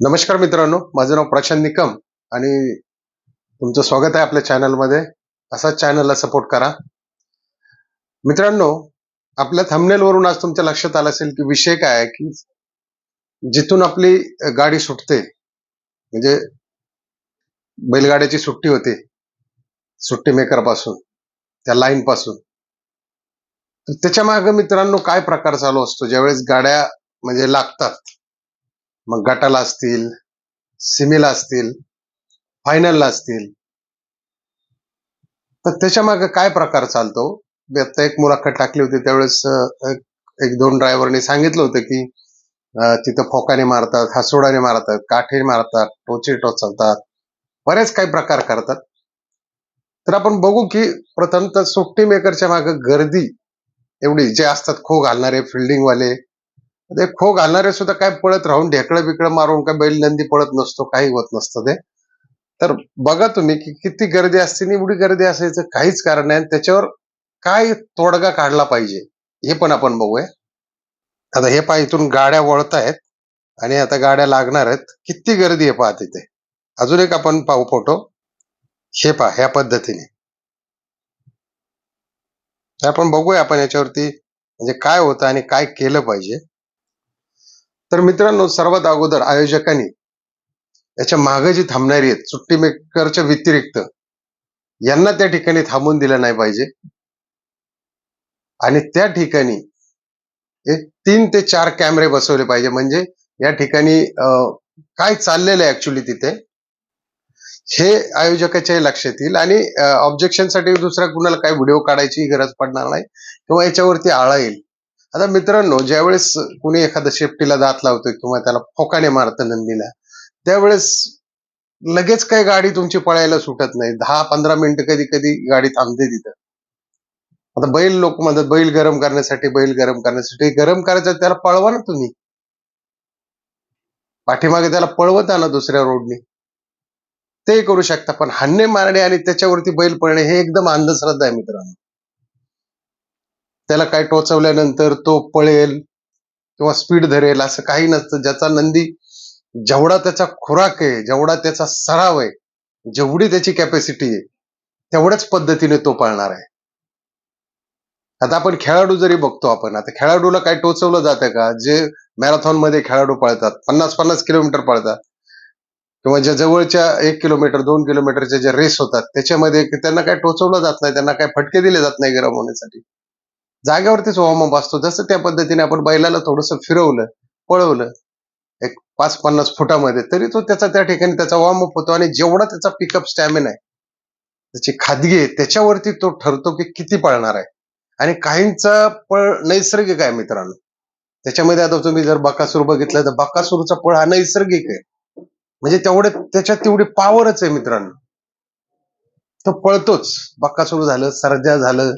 नमस्कार मित्रांनो माझं नाव प्रशांत निकम आणि तुमचं स्वागत आहे आपल्या चॅनलमध्ये. असाच चॅनलला सपोर्ट करा. मित्रांनो आपल्या थंबनेलवरून वरून आज तुमच्या लक्षात आलं असेल की विषय काय आहे की जिथून आपली गाडी सुटते म्हणजे बैलगाड्याची सुट्टी होते सुट्टी मेकरपासून त्या लाईन पासून तर त्याच्यामागे मित्रांनो काय प्रकार चालू असतो? ज्यावेळेस गाड्या म्हणजे लागतात मग गटाला असतील सिमीला असतील फायनलला असतील. तर त्याच्यामागे काय प्रकार चालतो? मी आता एक मुलाखत टाकली होती त्यावेळेस एक- दोन ड्रायव्हरने सांगितलं होतं की तिथं फोकाने मारतात हसोडाने मारतात काठे मारतात टोचे टोचवतात बरेच काही प्रकार करतात. तर आपण बघू की प्रथम तर सुट्टी मेकरच्या मागे गर्दी एवढी जे असतात खो घालणारे फिल्डिंग वाले ते खो घालणारे सुद्धा काय पळत राहून ढेकळं बिकळं मारून काय बैल नंदी पळत नसतो काही होत नसतं ते. तर बघा तुम्ही की किती गर्दी असते एवढी गर्दी असायचं काहीच कारण नाही त्याच्यावर काय तोडगा काढला पाहिजे हे पण आपण बघूया. आता हे पहा इथून गाड्या वळत आहेत आणि आता गाड्या लागणार आहेत. किती गर्दी आहे पहा तिथे. अजून एक आपण पाहू फोटो हे पहा ह्या पद्धतीने. आपण बघूया आपण याच्यावरती म्हणजे काय होतं आणि काय केलं पाहिजे. तर मित्रांनो सर्वात अगोदर आयोजकांनी याच्या मागे जी थांबणारी आहेत सुट्टी मेकरच्या व्यतिरिक्त यांना त्या ठिकाणी थांबून दिलं नाही पाहिजे. आणि त्या ठिकाणी एक तीन ते चार कॅमेरे बसवले पाहिजे. म्हणजे या ठिकाणी अं, काय चाललेलं आहे ऍक्च्युली तिथे हे आयोजकाच्याही लक्षात येईल. आणि ऑब्जेक्शनसाठी दुसऱ्या कुणाला काही व्हिडिओ काढायची गरज पडणार नाही. किंवा याच्यावरती आळा येईल. आता मित्रांनो ज्यावेळेस कुणी एखाद्या शेपटीला दात लावतोय किंवा त्याला फोकाने मारतं नंदीला त्यावेळेस लगेच काही गाडी तुमची पळायला सुटत नाही. दहा पंधरा मिनिटं कधी कधी गाडी थांबते तिथं. आता बैल लोक म्हणतात बैल गरम करण्यासाठी बैल गरम करण्यासाठी. गरम करायचं त्याला पळवा ना तुम्ही. पाठीमागे त्याला पळवत ना दुसऱ्या रोडनी ते करू शकता पण हान्ने मारणे आणि त्याच्यावरती बैल पळणे हे एकदम अंधश्रद्धा आहे मित्रांनो. त्याला काय टोचवल्यानंतर तो पळेल किंवा स्पीड धरेल असं काही नसतं. ज्याचा नंदी जेवढा त्याचा खुराक आहे जेवढा त्याचा सराव आहे जेवढी त्याची कॅपॅसिटी आहे तेवढ्याच पद्धतीने तो पळणार आहे. आता आपण खेळाडू जरी बघतो आपण आता खेळाडूला काय टोचवलं जातं का? जे मॅरेथॉनमध्ये खेळाडू पळतात पन्नास पन्नास किलोमीटर पळतात किंवा ज्या जवळच्या एक किलोमीटर दोन किलोमीटरच्या ज्या रेस होतात त्याच्यामध्ये त्यांना काय टोचवलं जात नाही त्यांना काय फटके दिले जात नाही गरम होण्यासाठी. जागेवरतीच वॉर्मअप असतो जसं त्या पद्धतीने आपण बैलाला थोडस फिरवलं पळवलं एक पाच पन्नास फुटामध्ये तरी तो त्याचा त्या ठिकाणी त्याचा वॉर्मअप होतो आणि जेवढा त्याचा पिकअप स्टॅमिना आहे त्याची खादगी आहे त्याच्यावरती तो ठरतो की किती पळणार आहे. आणि काहींचा पळ नैसर्गिक आहे मित्रांनो. त्याच्यामध्ये आता तुम्ही जर बकासूर बघितलं तर बकासूरचा पळ हा नैसर्गिक आहे. म्हणजे तेवढे त्याच्यात तेवढी पॉवरच आहे मित्रांनो. तो पळतोच. बक्कासूर झालं सरजा झालं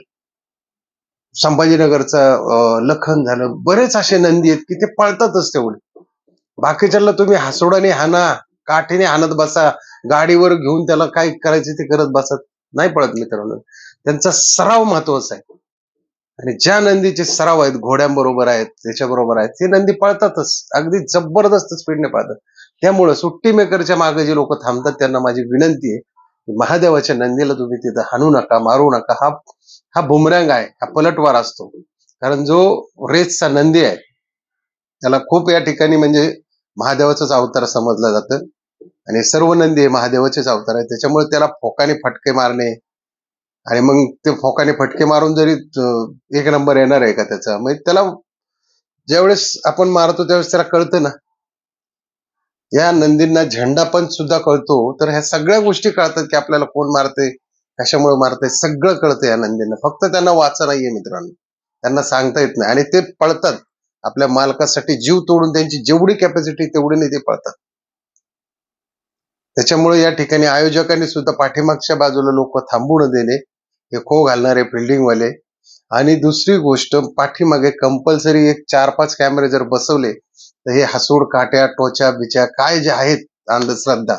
संभाजीनगरचं लखन झालं. बरेच असे नंदी आहेत की ते पळतातच तेवढे. बाकीच्याला तुम्ही हसोडाने हाना काठीने हाणत बसा गाडीवर घेऊन त्याला काय करायचे ते करत बसत नाही पळत मित्रांनो. त्यांचा सराव महत्त्वाचा आहे. आणि ज्या नंदीचे सराव आहेत घोड्यांबरोबर आहेत त्याच्याबरोबर आहेत ते नंदी पळतातच. अगदी जबरदस्त स्पीडने पळतात. त्यामुळे सुट्टी मेकरच्या मागे जे लोक थांबतात त्यांना माझी विनंती आहे महादेवाच्या नंदीला तुम्ही तिथं हाणू नका मारू नका. हा हा बुमरँग आहे हा पलटवार असतो. कारण जो रेसचा नंदी आहे त्याला खूप या ठिकाणी म्हणजे महादेवाचाच अवतार समजला जातं. आणि सर्व नंदी हे महादेवाचेच अवतार आहे त्याच्यामुळे त्याला फोकाने फटके मारणे आणि मग ते फोकाने फटके मारून जरी एक नंबर येणार आहे का त्याचा? म्हणजे त्याला ज्यावेळेस आपण मारतो त्यावेळेस त्याला कळतं ना. या नंदींना झेंडा पण सुद्धा कळतो. तर ह्या सगळ्या गोष्टी कळतात की आपल्याला कोण मारते कशामुळे मारते सगळं कळतं या नंदींना. फक्त त्यांना वाचा नाहीये मित्रांनो. त्यांना सांगता येत नाही. आणि ते पळतात. आपल्या मालकासाठी जीव तोडून त्यांची जेवढी कॅपॅसिटी तेवढी नाही ते पळतात. त्याच्यामुळे या ठिकाणी आयोजकांनी सुद्धा पाठीमागच्या बाजूला लोक थांबू न देणे हे खो घालणारे फिल्डिंग वाले आणि दुसरी गोष्ट पाठीमागे कंपल्सरी एक चार पाच कॅमेरे जर बसवले तर हे हसूड काट्या टोच्या बिच्या काय जे आहेत अंधश्रद्धा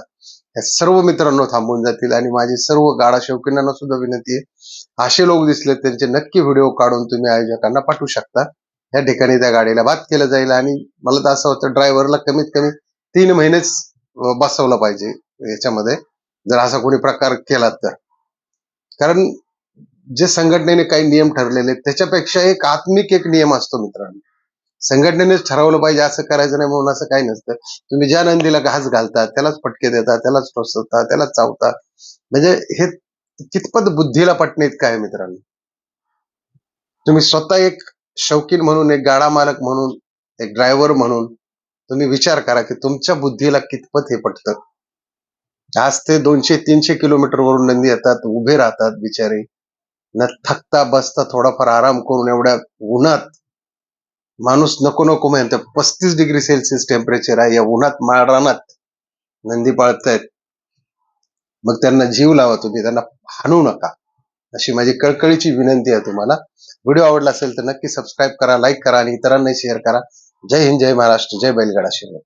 या सर्व मित्रांनो थांबून जातील आणि माझी सर्व गाडा शौकीनांना सुद्धा विनंती आहे. असे लोक दिसले त्यांचे नक्की व्हिडिओ काढून तुम्ही आयोजकांना पाठवू शकता. या ठिकाणी त्या गाडीला बाद केलं जाईल आणि मला तर असं वाटतं ड्रायव्हरला कमीत कमी तीन महिनेच बसवलं पाहिजे याच्यामध्ये. जर असा कोणी प्रकार केला तर. कारण जे संघटनेने काही नियम ठरलेले आहेत, त्याच्यापेक्षा एक आत्मिक एक नियम असतो मित्रांनो. संघटनेनेच ठरवलं पाहिजे असं करायचं नाही म्हणून असं काही नसतं. तुम्ही ज्या नंदीला घास घालता त्यालाच फटके देता त्यालाच टोचता त्यालाच चावता. म्हणजे हे कितपत बुद्धीला पटणे काय मित्रांनो? तुम्ही स्वतः एक शौकीन म्हणून एक गाडा मालक म्हणून एक ड्रायव्हर म्हणून तुम्ही विचार करा की तुमच्या बुद्धीला कितपत हे पटतं. आज ते दोनशे तीनशे किलोमीटर वरून नंदी येतात उभे राहतात बिचारे. न थकता बसता थोडाफार आराम करून एवढ्या उन्हात माणूस नको नको म्हणतो. पस्तीस डिग्री सेल्सिअस टेम्परेचर आहे. या उन्हात माळरानात नंदी पाळतायत. मग त्यांना जीव लावा तुम्ही. त्यांना हाणू नका. अशी माझी कळकळीची विनंती आहे तुम्हाला. व्हिडिओ आवडला असेल तर नक्की सबस्क्राईब करा लाईक करा आणि इतरांनाही शेअर करा. जय हिंद जय महाराष्ट्र जय बैलगाडा शिवाय.